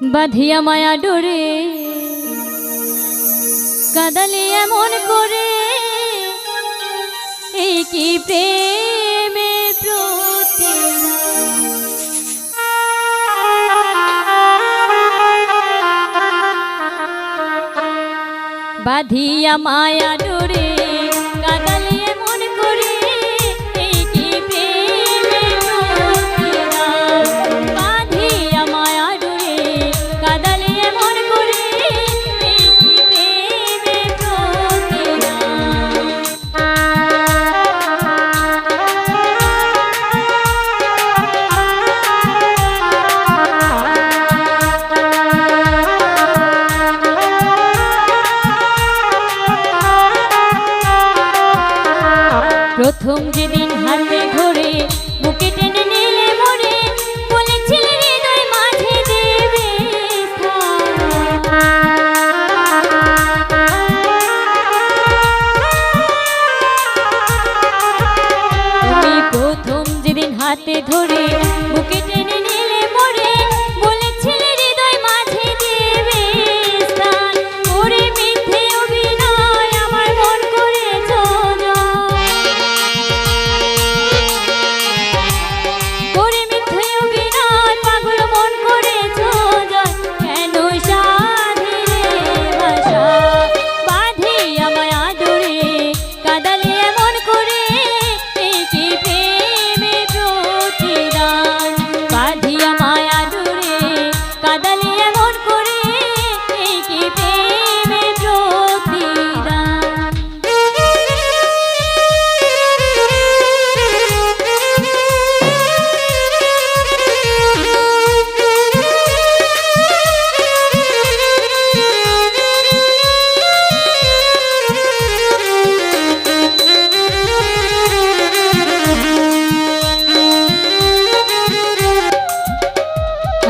বাঁধিয়া মায়া ডোরে কাদালি এমন করে কি প্রেমে বাঁধিয়া মায়া ডোরে হাতে ধরে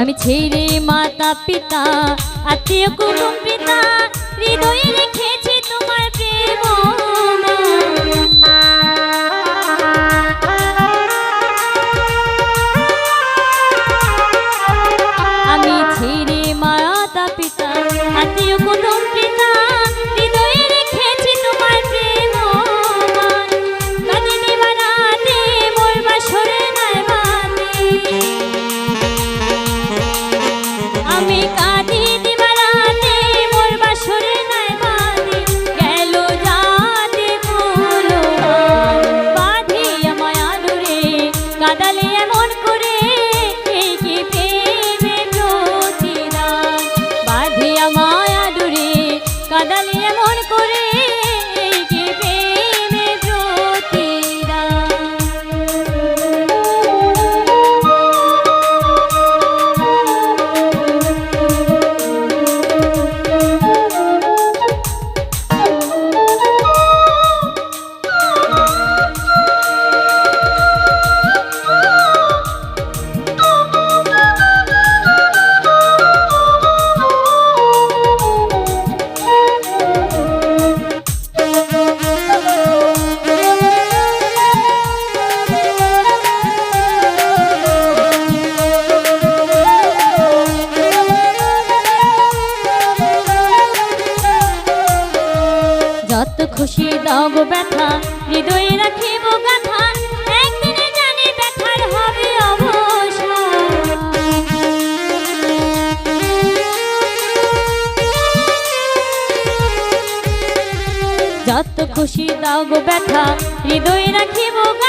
আমি ছেড়ে মাতা পিতা আত্মীয় কুটুম্বিতা পিতা হৃদয়ে রেখে গো ব্যথা হৃদয়ে রাখিব গাথা যত খুশি দাও গো ব্যথা হৃদয় রাখিব গা